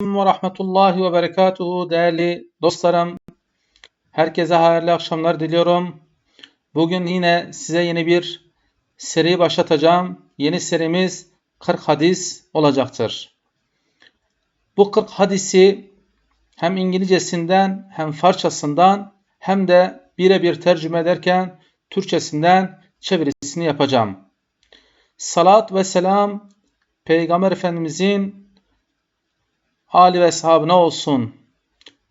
ve rahmetullahi ve berekatuhu değerli dostlarım. Herkese hayırlı akşamlar diliyorum. Bugün yine size yeni bir seri başlatacağım. Yeni serimiz 40 hadis olacaktır. Bu 40 hadisi hem İngilizcesinden hem Farsçasından hem de birebir tercüme ederken Türkçesinden çevirisini yapacağım. Salat ve selam Peygamber Efendimizin Ali ve ashabına olsun.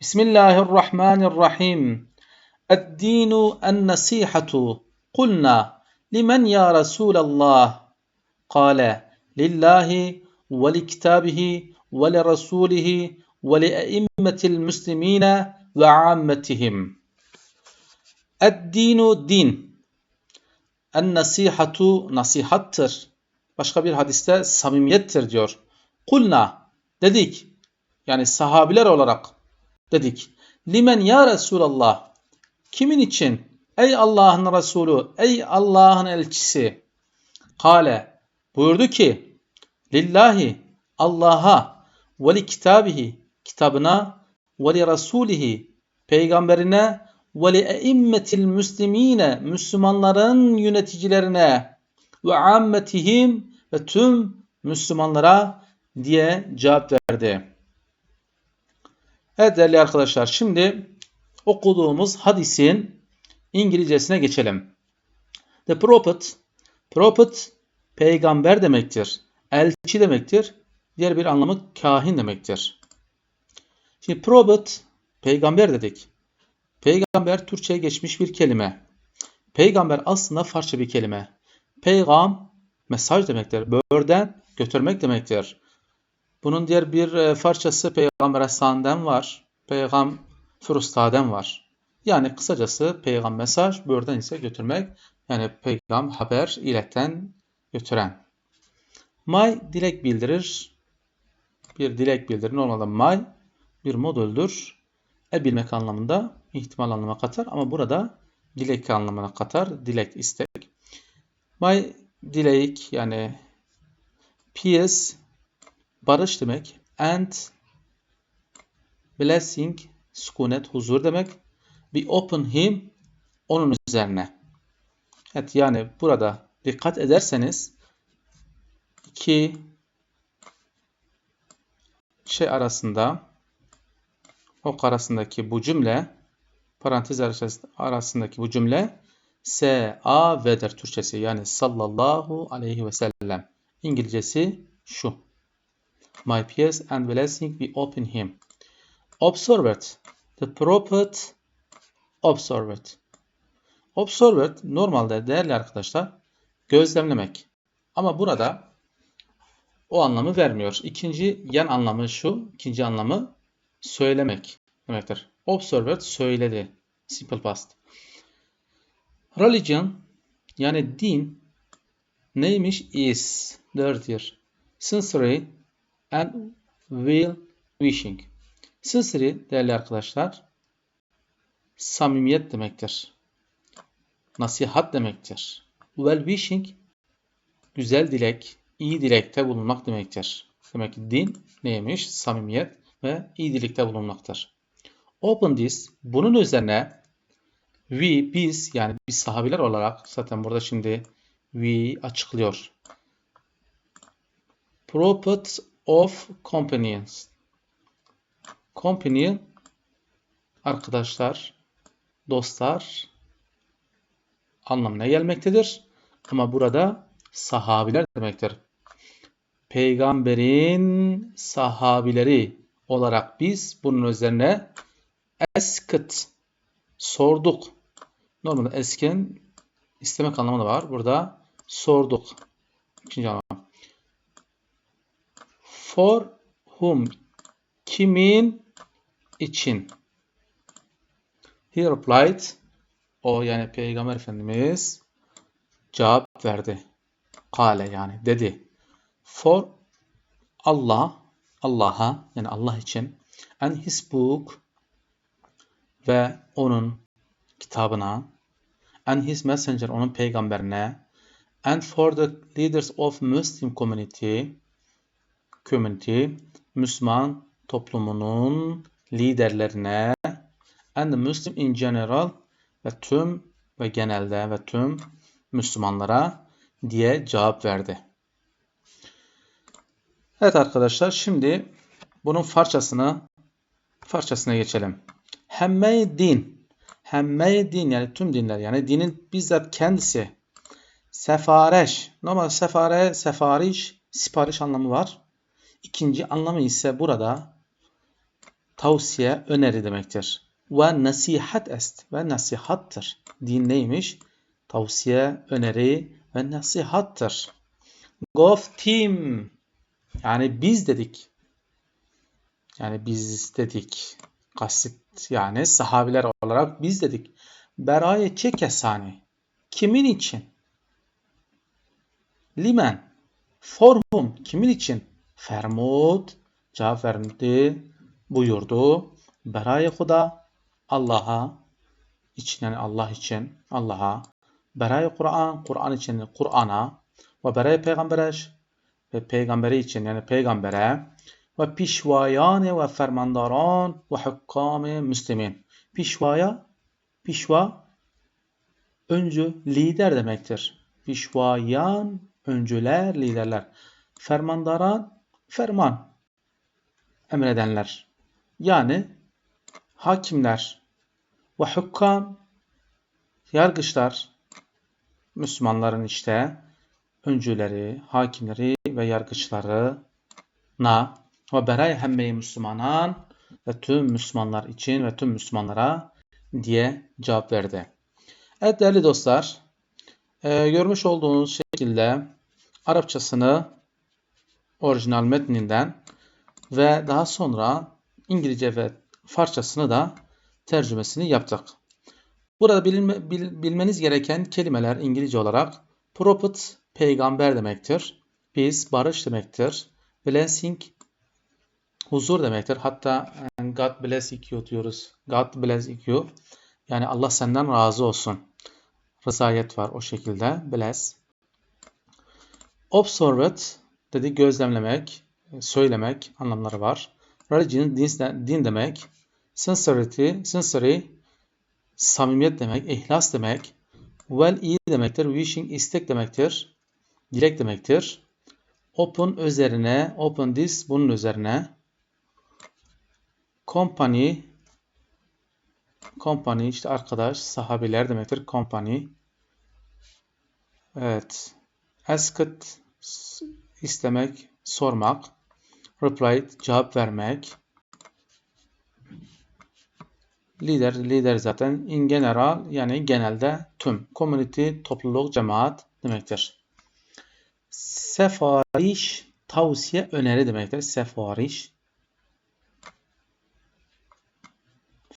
Bismillahirrahmanirrahim. Eddinu en-nasihatu. Kulna limen ya Resulallah? Kale lillahi ve li kitabihi ve li rasulihi ve li eimmetil muslimine ve ammetihim. Eddinu din. En-nasihatu nasihattır. Başka bir hadiste samimiyettir diyor. Kulna dedik. Yani sahabiler olarak dedik. Limen ya Resulallah. Kimin için? Ey Allah'ın Resulü, ey Allah'ın elçisi. Kale buyurdu ki Lillahi Allah'a ve li kitabihi kitabına ve li rasulihi peygamberine ve li eimmetil müslimine Müslümanların yöneticilerine ve ammetihim ve tüm Müslümanlara diye cevap verdi. Evet değerli arkadaşlar şimdi okuduğumuz hadisin İngilizcesine geçelim. The prophet, prophet peygamber demektir. Elçi demektir. Diğer bir anlamı kahin demektir. Şimdi prophet peygamber dedik. Peygamber Türkçe'ye geçmiş bir kelime. Peygamber aslında Farsça bir kelime. Peygam mesaj demektir. Börden götürmek demektir. Bunun diğer bir e, Farsçası Peygamber Hasan'dan var. Peygam Fürüstaden var. Yani kısacası peygam mesaj, börden ise götürmek. Yani peygam haber, iletten götüren. May dilek bildirir. Bir dilek bildirir. Normalde may bir modüldür. E bilmek anlamında ihtimal anlamına katar ama burada dilek anlamına katar. Dilek, istek. My dilek yani peace barış demek and blessing sükunet huzur demek be open him onun üzerine. Evet yani burada dikkat ederseniz iki şey arasında ok arasındaki bu cümle parantez arasındaki bu cümle S, A, V'dir Türkçesi. Yani sallallahu aleyhi ve sellem. İngilizcesi şu. My peace and blessing be upon him. Observed. The prophet observed. Observed normalde değerli arkadaşlar gözlemlemek. Ama burada o anlamı vermiyor. İkinci yan anlamı şu. İkinci anlamı söylemek demektir. Observed söyledi. Simple past. Religion yani din neymiş? Is dörttür. Sincere and will wishing. Sincere değerli arkadaşlar samimiyet demektir. Nasihat demektir. Well wishing güzel dilek, iyi dilekte bulunmak demektir. Demek ki din neymiş? Samimiyet ve iyi dilekte bulunmaktır. Open this bunun üzerine we biz yani biz sahabiler olarak zaten burada şimdi we açıklıyor. Prophet of companions. Companion arkadaşlar, dostlar anlamına gelmektedir. Ama burada sahabiler demektir. Peygamberin sahabileri olarak biz bunun üzerine eskıt sorduk. Normalde esken istemek anlamı var. Burada sorduk. İkinci anlam. For whom kimin için He replied o yani Peygamber Efendimiz cevap verdi. Kale yani dedi. For Allah Allah'a yani Allah için and his book ve onun kitabına and his messenger onun peygamberine and for the leaders of Muslim community community Müslüman toplumunun liderlerine and the Muslim in general ve tüm ve genelde ve tüm Müslümanlara diye cevap verdi. Evet arkadaşlar şimdi bunun farçasını farçasına geçelim. Hemme din. Hemme din yani tüm dinler yani dinin bizzat kendisi. Sefareş. Normal sefare, sefariş, sipariş anlamı var. İkinci anlamı ise burada tavsiye, öneri demektir. Ve nasihat est. Ve nasihattır. Din neymiş? Tavsiye, öneri ve nasihattır. Goftim. Yani biz dedik. Yani biz dedik. Kasıt yani sahabiler olarak biz dedik. Beraye çekesani. Kimin için? Limen. Forhum. Kimin için? Fermud. Cevap verdi. Buyurdu. Beraye Huda. Allah'a. için yani Allah için. Allah'a. Beraye Kur'an. Kur'an için Kur'an'a. Ve beraye peygambereş. Ve peygamberi için yani peygambere ve pişvayan ve fermandaran ve hukkam müslimin. Pişvaya, pişva öncü, lider demektir. Pişvayan, öncüler, liderler. Fermandaran, ferman, emredenler. Yani hakimler ve hukkam, yargıçlar, Müslümanların işte öncüleri, hakimleri ve yargıçları na ve beray hemme Müslümanan ve tüm Müslümanlar için ve tüm Müslümanlara diye cevap verdi. Evet değerli dostlar, e, görmüş olduğunuz şekilde Arapçasını orijinal metninden ve daha sonra İngilizce ve Farsçasını da tercümesini yaptık. Burada bilme, bil, bilmeniz gereken kelimeler İngilizce olarak prophet peygamber demektir. Peace barış demektir. Blessing huzur demektir. Hatta God bless you diyoruz. God bless you. Yani Allah senden razı olsun. Rızayet var o şekilde. Bless. Observe dedi gözlemlemek, söylemek anlamları var. Religion din, demek. Sincerity, sincere samimiyet demek, ihlas demek. Well iyi demektir. Wishing istek demektir. Dilek demektir. Open üzerine, open this bunun üzerine. Company company işte arkadaş, sahabiler demektir. Company. Evet. Asked istemek, sormak. Replied cevap vermek. Lider, lider zaten in general yani genelde tüm. Community, topluluk, cemaat demektir. Sefariş, tavsiye, öneri demektir. Sefariş.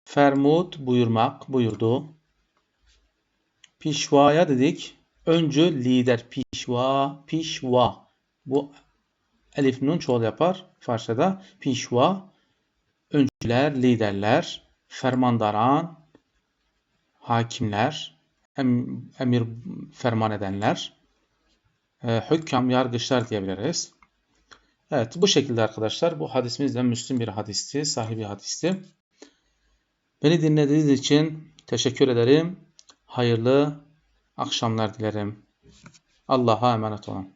Fermut, buyurmak, buyurdu. Pişvaya dedik. Öncü, lider, pişva, pişva. Bu elif nun çoğul yapar Farsçada. Pişva, öncüler, liderler fermandaran, hakimler, em, emir ferman edenler, e, hükkam, yargıçlar diyebiliriz. Evet bu şekilde arkadaşlar bu hadisimiz de Müslüm bir hadisti, sahibi hadisti. Beni dinlediğiniz için teşekkür ederim. Hayırlı akşamlar dilerim. Allah'a emanet olun.